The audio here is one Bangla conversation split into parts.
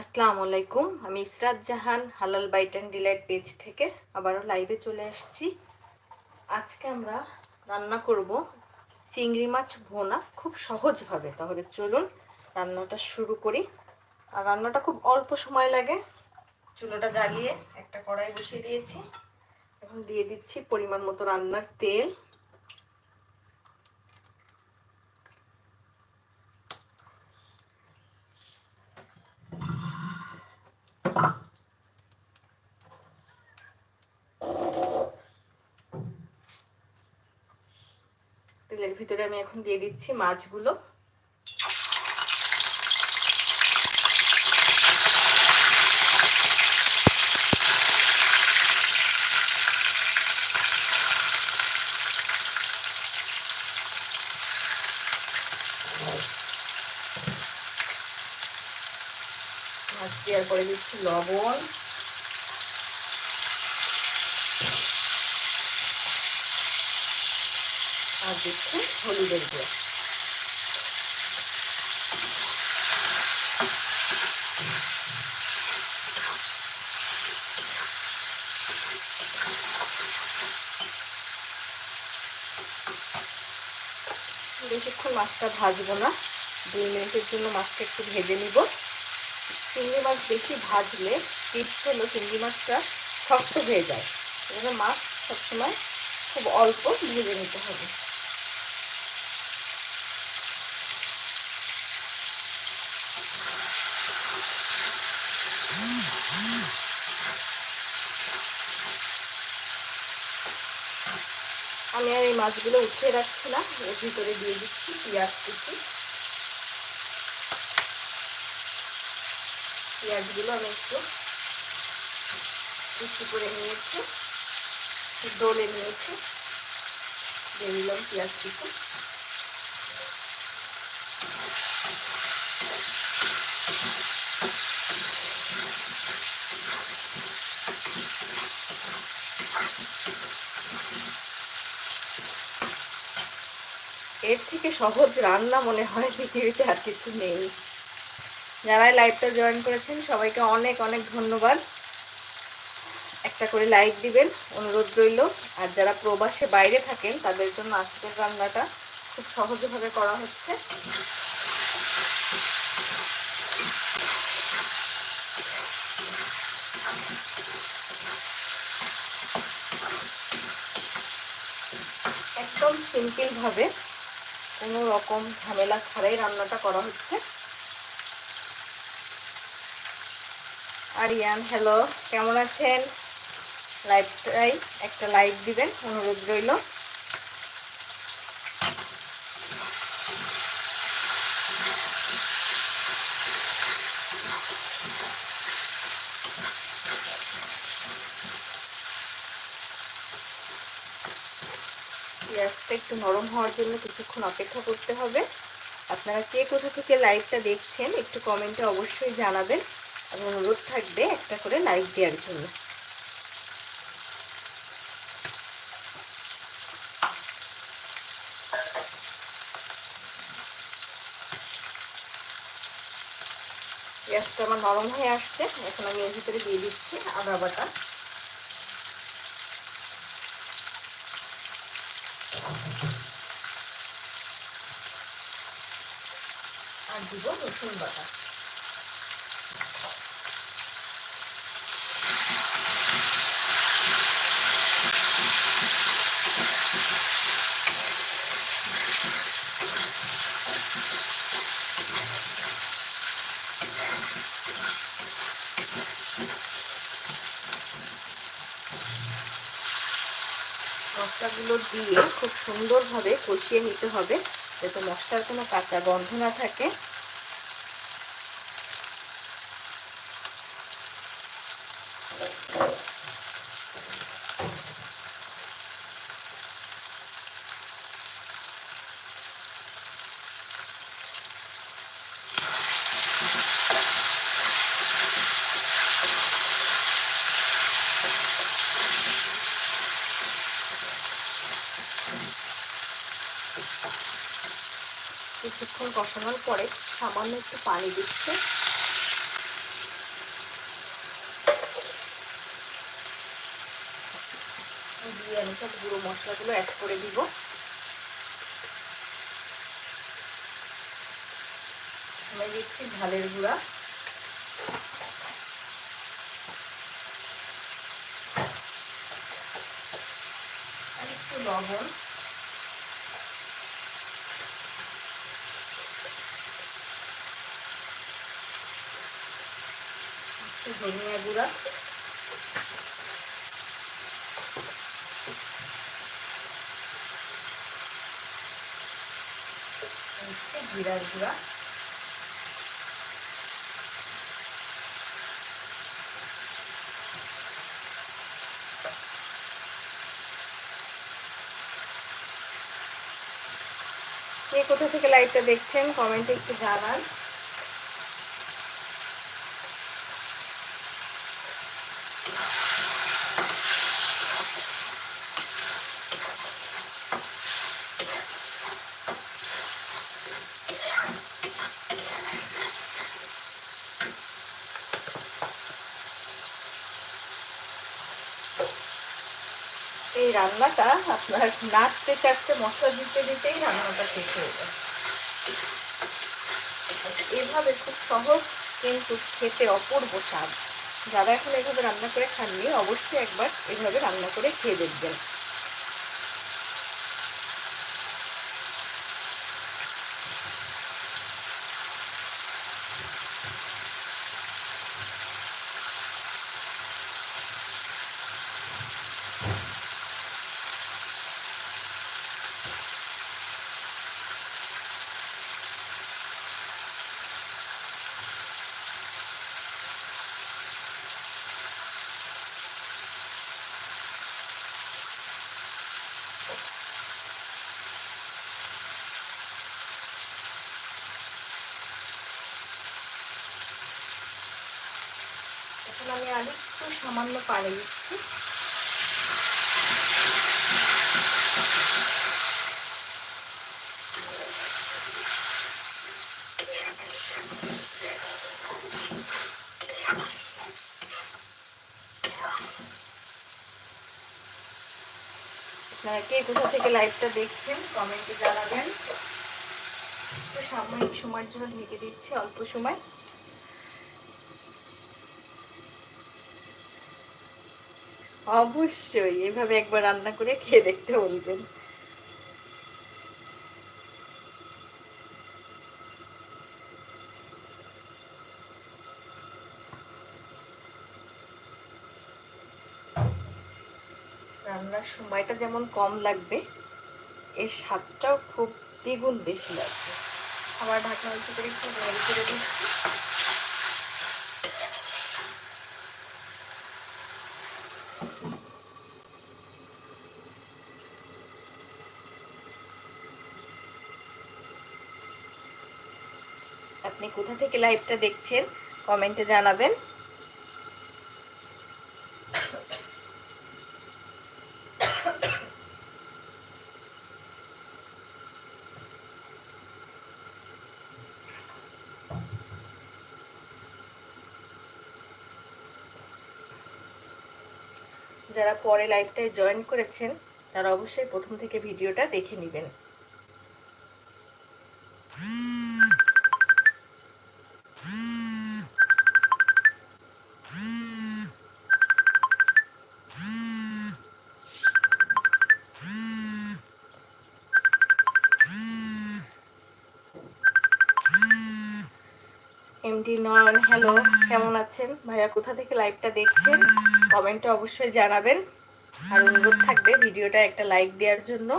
আসসালামু আলাইকুম। আমি ইসরাত জাহান, হালাল বাইট অ্যান্ড ডিলাইট পেজ থেকে আবারও লাইভে চলে আসছি। আজকে আমরা রান্না করব চিংড়ি মাছ ভোনা খুব সহজভাবে। তাহলে চলুন রান্নাটা শুরু করি। আর রান্নাটা খুব অল্প সময় লাগে। চুলোটা জ্বালিয়ে একটা কড়াই বসিয়ে দিয়েছি এখন দিয়ে দিচ্ছি পরিমাণ মতো রান্নার তেল। তেলের ভিতরে আমি এখন দিয়ে দিচ্ছি মাছগুলো। মাছ দেওয়ার পরে দিচ্ছি লবণ। দিচ্ছি হলুদের গুঁড়ো। বেশিক্ষণ মাছটা ভাজবো না, দুই মিনিটের জন্য মাছটা একটু ভেজে নিব। চিংড়ি মাছ বেশি ভাজলে টিপস হলো চিংড়ি মাছটা শক্ত হয়ে যায়। এজন্য মাছ সবসময় খুব অল্প ভেজে নিতে হবে। আমি আর এই মাছগুলো উঠিয়ে রাখছি না, এর ভিতরে দিয়ে দিচ্ছি পেঁয়াজ কুচি। পেঁয়াজগুলো আমি একটু কুচি করে নিয়েছি দোলে নিয়েছি। দিয়ে দিলাম পেঁয়াজ কুচি। এর থেকে সহজ রান্না মনে হয় পৃথিবীতে আর কিছু নেই। যারাই লাইভটা জয়েন করেছেন, সবাইকে অনেক অনেক ধন্যবাদ। একটা করে লাইক দিবেন, অনুরোধ রইল। আর যারা প্রবাসে বাইরে থাকেন, তাদের জন্য আজকের রান্নাটা খুব সহজভাবে করা হচ্ছে। একদম সিম্পলভাবে কোনো রকম ঝামেলা ছাড়াই রান্নাটা করা হচ্ছে। আরিয়ান হ্যালো কেমন আছেন? লাইভটাই একটা লাইক দিবেন, অনুরোধ রইল। পেঁয়াজটা একটু নরম হওয়ার জন্য কিছুক্ষণ অপেক্ষা করতে হবে। আপনারা কে কোথা থেকে লাইভটা দেখছেন, একটু কমেন্টে অবশ্যই জানাবেন। আর অনুরোধ থাকবে একটা করে লাইক দেওয়ার জন্য। পেঁয়াজটা আমার নরম হয়ে আসছে, এখন আমি এর ভিতরে দিয়ে দিচ্ছি আদা বাটা। আর দিব রসুন বাটা মশলাগুলো দিয়ে খুব সুন্দরভাবে কষিয়ে নিতে হবে। যাতে মশলার কোনো কাঁচা গন্ধ না থাকে। কিছুক্ষণ কষানোর পরে সামান্য একটু পানি দিচ্ছে। দিয়ে আমি সব গুঁড়ো মশলাগুলো অ্যাড করে দিব। আমি দিচ্ছি ঢালের গুঁড়া। একটু লবণ। ধনিয়া গুঁড়া। জিরার গুঁড়া। কে কোথা থেকে লাইভটা দেখছেন কমেন্টে একটু জানান। এই রান্নাটা আপনার নাচতে চাটতে মশলা দিতে, দিতেই রান্নাটা শেষ হয়ে যায়। এভাবে খুব সহজ কিন্তু খেতে অপূর্ব স্বাদ। যারা এখন এভাবে রান্না করে খাননি, অবশ্যই একবার এভাবে রান্না করে খেয়ে দেখবেন। এখন আমি আর একটু সামান্য পানি দিচ্ছি। আপনারা কে কোথা থেকে লাইভটা দেখছেন কমেন্টে জানাবেন। একটু সাময়িক সময়ের জন্য ঢেকে দিচ্ছি, অল্প সময়। অবশ্যই, এভাবে একবার রান্না করে খেয়ে দেখতে বলবেন। রান্নার সময়টা যেমন কম লাগবে, এর স্বাদটাও খুব দ্বিগুণ বেশি লাগবে। আবার ঢাকনা উঁচু করে একটু করে দিচ্ছি। আপনি কোথা থেকে লাইভটা দেখছেন, কমেন্টে জানাবেন। যারা পরে লাইভটায় জয়েন করেছেন, তারা অবশ্যই প্রথম থেকে ভিডিওটা দেখে নেবেন। এমডি নয়ন হ্যালো কেমন আছেন? ভাইয়া, কোথা থেকে লাইভটা দেখছেন? কমেন্টে অবশ্যই জানাবেন। আর অনুরোধ থাকবে ভিডিওটা একটা লাইক দেওয়ার জন্য।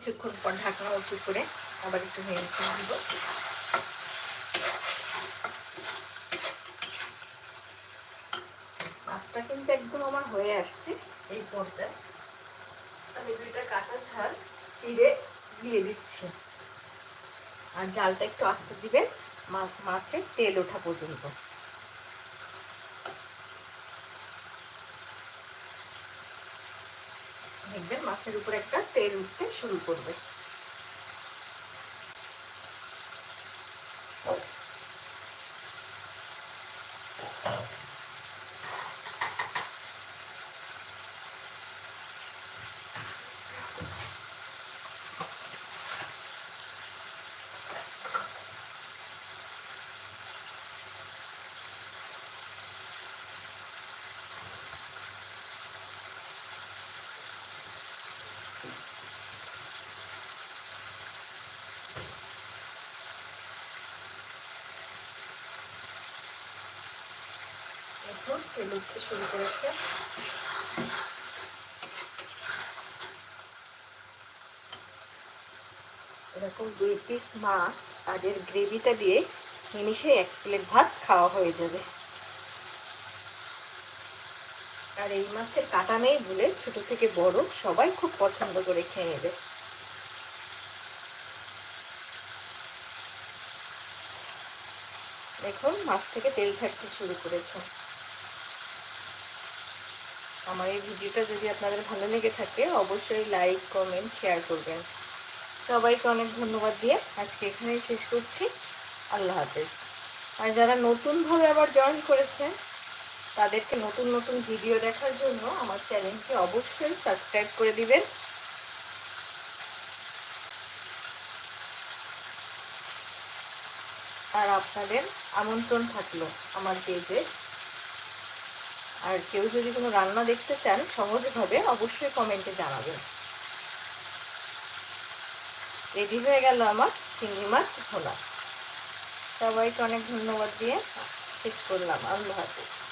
কিছুক্ষণ পর ঢাকনা উঁচু করে আবার একটু নেড়ে দিব। মাছটা কিন্তু একদম আমার হয়ে আসছে এই পর্যায়ে। আমি দুইটা কাঁচা ঝাল চিড়ে দিয়ে দিচ্ছি। আর জালটা একটু আস্তে দিবেন মাছের তেল ওঠা পর্যন্ত দেখবেন মাছের উপর একটা তেল উঠতে শুরু করবে। এখন তেল উঠতে শুরু করেছে। এরকম দুই পিস আর গ্রেভিটা দিয়ে এক প্লেট ভাত খাওয়া হয়ে যাবে। আর এই মাছের কাটা নেই বলে ছোট থেকে বড় সবাই খুব পছন্দ করে খেয়ে নেবে। দেখুন, মাছ থেকে তেল থাকতে শুরু করেছে। আমার এই ভিডিওটা যদি আপনাদের ভালো লেগে থাকে, অবশ্যই লাইক কমেন্ট শেয়ার করবেন। সবাইকে অনেক ধন্যবাদ দিয়ে আজকে এখানেই শেষ করছি। আল্লাহ হাফেজ। আর যারা নতুনভাবে আবার জয়েন করেছেন, তাদেরকে নতুন নতুন ভিডিও দেখার জন্য আমার চ্যানেলকে অবশ্যই সাবস্ক্রাইব করে দিবেন। আর আপনাদের আমন্ত্রণ থাকল আমার পেজে আর কেউ যদি কোনো রান্না দেখতে চান, সহজভাবে অবশ্যই কমেন্টে জানাবেন। রেডি হয়ে গেল আমার চিংড়ি মাছ ভোলা সবাইকে অনেক ধন্যবাদ দিয়ে শেষ করলাম। আল্লাহ হাফিজ।